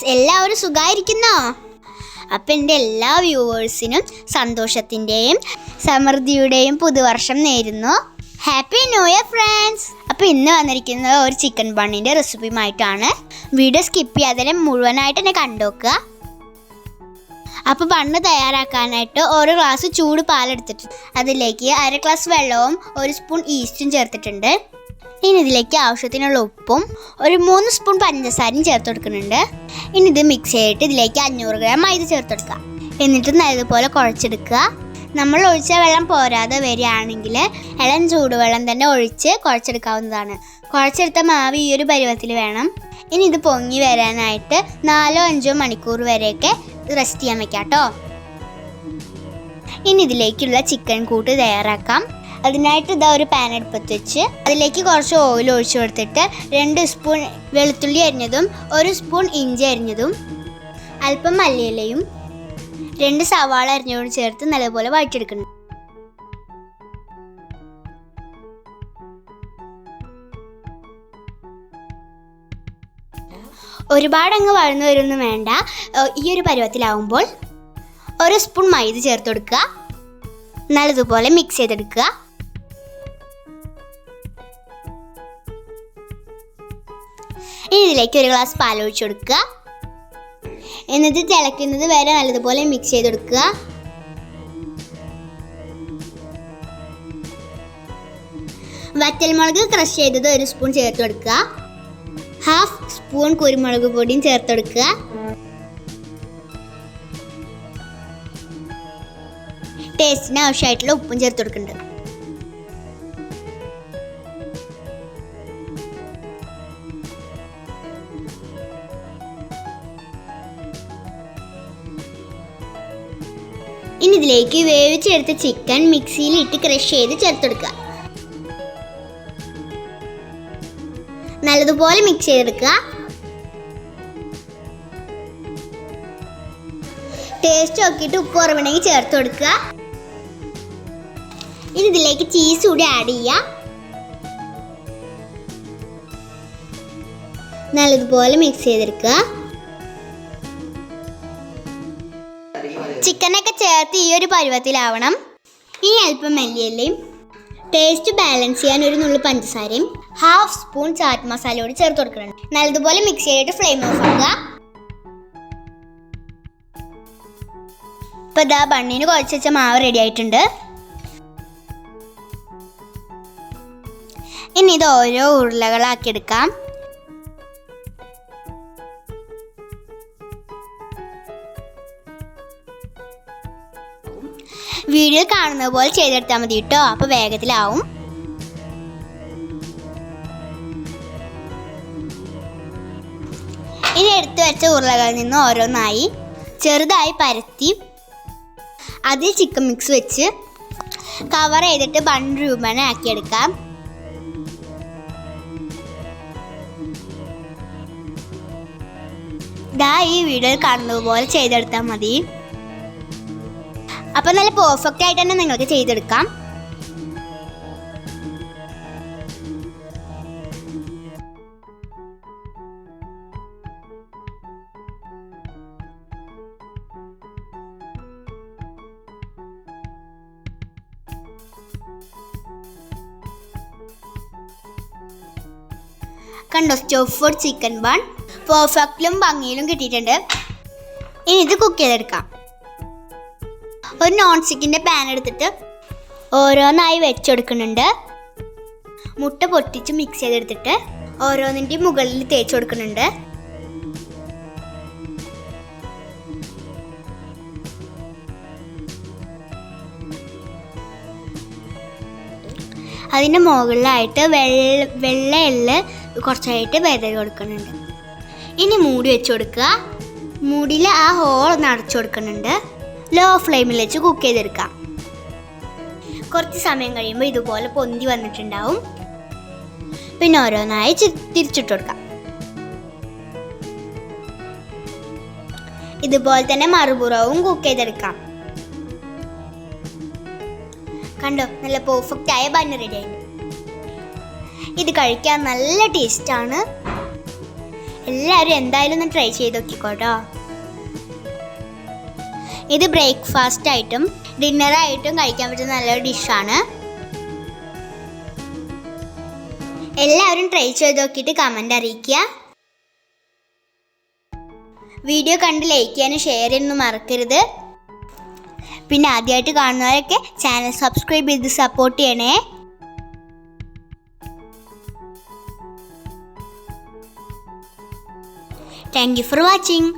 Friends എല്ലാവരും സുഖമായിരിക്കുന്നോ അപ്പം എന്റെ എല്ലാ വ്യൂവേഴ്സിനും സന്തോഷത്തിന്റെയും സമൃദ്ധിയുടെയും പുതുവർഷം നേരുന്നു. ഹാപ്പി ന്യൂ ഇയർ ഫ്രണ്ട്സ് അപ്പോൾ ഇന്ന് വന്നിരിക്കുന്നത് ഒരു ചിക്കൻ ബണ്ണിന്റെ റെസിപ്പിയുമായിട്ടാണ് വീഡിയോ സ്കിപ്പ് ചെയ്യാതെ മുഴുവനായിട്ട് തന്നെ കണ്ടുവെക്കുക അപ്പോൾ ബണ്ണ് തയ്യാറാക്കാനായിട്ട് ഒരു ഗ്ലാസ് ചൂട് പാലെടുത്തിട്ടുണ്ട്. അതിലേക്ക് അര ഗ്ലാസ് വെള്ളവും ഒരു സ്പൂൺ ഈസ്റ്റും ചേർത്തിട്ടുണ്ട്. ഇനി ഇതിലേക്ക് ആവശ്യത്തിനുള്ള ഉപ്പും ഒരു മൂന്ന് സ്പൂൺ പഞ്ചസാരയും ചേർത്ത് കൊടുക്കുന്നുണ്ട്. ഇനി ഇത് മിക്സ് ചെയ്തിട്ട് ഇതിലേക്ക് അഞ്ഞൂറ് ഗ്രാം മൈദ ചേർത്ത് കൊടുക്കുക. എന്നിട്ട് നല്ലതുപോലെ കുഴച്ചെടുക്കുക. നമ്മൾ ഒഴിച്ച വെള്ളം പോരാതെ വരികയാണെങ്കിൽ ഇളം ചൂടുവെള്ളം തന്നെ ഒഴിച്ച് കുഴച്ചെടുക്കാവുന്നതാണ്. കുഴച്ചെടുത്ത മാവ് ഈ ഒരു പരുവത്തിൽ വേണം. ഇനി ഇത് പൊങ്ങി വരാനായിട്ട് നാലോ അഞ്ചോ മണിക്കൂർ വരെയൊക്കെ റെസ്റ്റ് ചെയ്യാൻ വെക്കാം കേട്ടോ. ഇനി ഇതിലേക്കുള്ള ചിക്കൻ കൂട്ട് തയ്യാറാക്കാം. അതിനായിട്ട് ഇതാ ഒരു പാൻ അടുപ്പത്ത് വെച്ച് അതിലേക്ക് കുറച്ച് ഓയിൽ ഒഴിച്ചു കൊടുത്തിട്ട് രണ്ട് സ്പൂൺ വെളുത്തുള്ളി അരിഞ്ഞതും ഒരു സ്പൂൺ ഇഞ്ചി അരിഞ്ഞതും അല്പം മല്ലിയിലയും രണ്ട് സവാള അരിഞ്ഞോട് ചേർത്ത് നല്ലപോലെ വഴറ്റിയെടുക്കണം. ഒരുപാട് അങ്ങ് വഴന്നു വരുന്നു വേണ്ട. ഈ ഒരു പരുവത്തിലാവുമ്പോൾ ഒരു സ്പൂൺ മൈദ ചേർത്ത് കൊടുക്കുക. നല്ലതുപോലെ മിക്സ് ചെയ്തെടുക്കുക. ഇനി ഇതിലേക്ക് ഒരു ഗ്ലാസ് പാൽ ഒഴിച്ചു കൊടുക്കുക. എന്നിട്ട് തിളയ്ക്കുന്നത് വരെ നല്ലതുപോലെ മിക്സ് ചെയ്ത് കൊടുക്കുക. വറ്റൽമുളക് ക്രഷ് ചെയ്തത് ഒരു സ്പൂൺ ചേർത്ത് കൊടുക്കുക. ഹാഫ് സ്പൂൺ കുരുമുളക് പൊടിയും ചേർത്ത് കൊടുക്കുക. ടേസ്റ്റിന് ആവശ്യമായിട്ടുള്ള ഉപ്പും ചേർത്ത് കൊടുക്കുന്നുണ്ട്. ഇനി ഇതിലേക്ക് വേവിച്ചെടുത്ത ചിക്കൻ മിക്സിയിൽ ഇട്ട് ക്രഷ് ചെയ്ത് ചേർത്ത് കൊടുക്കുക നല്ലതുപോലെ മിക്സ് ചെയ്തെടുക്കുക. ടേസ്റ്റ് നോക്കിയിട്ട് ഉപ്പ് കുറവുണ്ടെങ്കിൽ ചേർത്ത് കൊടുക്കുക ഇനി ഇതിലേക്ക് ചീസ് കൂടി ആഡ് ചെയ്യുക. നല്ലതുപോലെ മിക്സ് ചെയ്തെടുക്കുക. ചേർത്ത് ഈ ഒരു പരുവത്തിലാവണം. ഇനി അല്പം മല്ലിയല്ലേ ടേസ്റ്റ് ബാലൻസ് ചെയ്യാൻ ഒരു നുള്ളു പഞ്ചസാരയും ഹാഫ് സ്പൂൺ ചാറ്റ് മസാല കൂടി ചേർത്ത് കൊടുക്കണം. നല്ലതുപോലെ മിക്സ് ചെയ്തിട്ട് ഫ്ലെയിം ഓഫ് ആക്കുക. ഇപ്പൊ ഇതാ ബണ്ണിന് കുഴച്ച് വെച്ച മാവ് റെഡി ആയിട്ടുണ്ട്. ഇനി ഇത് ഓരോ ഉരുളകളാക്കി എടുക്കാം. വീഡിയോ കാണുന്ന പോലെ ചെയ്തെടുത്താൽ മതി കേട്ടോ. അപ്പൊ വേഗത്തിലാവും. ഇനി എടുത്തു വെച്ച ഉരുളകളിൽ നിന്ന് ഓരോന്നായി ചെറുതായി പരത്തി അതിൽ ചിക്കൻ മിക്സ് വെച്ച് കവർ ചെയ്തിട്ട് ബൺ രൂപേണ ആക്കിയെടുക്കാം. ഇതാ ഈ വീഡിയോയിൽ കാണുന്നത് പോലെ ചെയ്തെടുത്താൽ മതി. അപ്പൊ നല്ല പെർഫെക്റ്റ് ആയിട്ട് തന്നെ നിങ്ങൾക്ക് ചെയ്തെടുക്കാം. കണ്ടോ സ്റ്റോഫ് ഫുഡ് ചിക്കൻ ബൺ പെർഫെക്റ്റിലും ഭംഗിയിലും കിട്ടിയിട്ടുണ്ട്. ഇനി ഇത് കുക്ക് ചെയ്തെടുക്കാം. ഒരു നോൺ സ്റ്റിക്കിന്റെ പാൻ എടുത്തിട്ട് ഓരോന്നായി വെച്ചെടുക്കുന്നുണ്ട്. മുട്ട പൊട്ടിച്ച് മിക്സ് ചെയ്തെടുത്തിട്ട് ഓരോന്നിന്റെയും മുകളിൽ തേച്ച് കൊടുക്കുന്നുണ്ട്. അതിന്റെ മുകളിലായിട്ട് വെള്ള വെള്ള കുറച്ചായിട്ട് വിതറി കൊടുക്കുന്നുണ്ട്. ഇനി മൂടി വെച്ച് കൊടുക്കുക. മൂടിയിൽ ആ ഹോൾ ഒന്ന് അടച്ചു കൊടുക്കുന്നുണ്ട്. ലോ ഫ്ലെയിമിൽ വെച്ച് കുക്ക് ചെയ്തെടുക്കാം. കുറച്ച് സമയം കഴിയുമ്പോൾ ഇതുപോലെ പൊന്തി വന്നിട്ടുണ്ടാവും. പിന്നെ ഓരോന്നായി തിരിച്ചിട്ട് കൊടുക്കാം. ഇതുപോലെ തന്നെ മറുപുറവും കുക്ക് ചെയ്തെടുക്കാം. കണ്ടോ? നല്ല പെർഫെക്റ്റ് ആയ ബണ്ണ് റെഡി ആയി. ഇത് കഴിക്കാൻ നല്ല ടേസ്റ്റാണ് എല്ലാവരും എന്തായാലും ഒന്ന് ട്രൈ ചെയ്ത് നോക്കിക്കോട്ടോ. ഇത് ബ്രേക്ക്ഫാസ്റ്റ് ആയിട്ടും ഡിന്നറായിട്ടും കഴിക്കാൻ പറ്റുന്ന നല്ലൊരു ഡിഷാണ്. എല്ലാവരും ട്രൈ ചെയ്ത് നോക്കിയിട്ട് കമന്റ് അറിയിക്കുക. വീഡിയോ കണ്ട് ലൈക്ക് ചെയ്യാനും ഷെയർ ചെയ്യാനൊന്നും മറക്കരുത്. പിന്നെ ആദ്യമായിട്ട് കാണുന്നവരൊക്കെ ചാനൽ സബ്സ്ക്രൈബ് ചെയ്ത് സപ്പോർട്ട് ചെയ്യണേ. Thank you for watching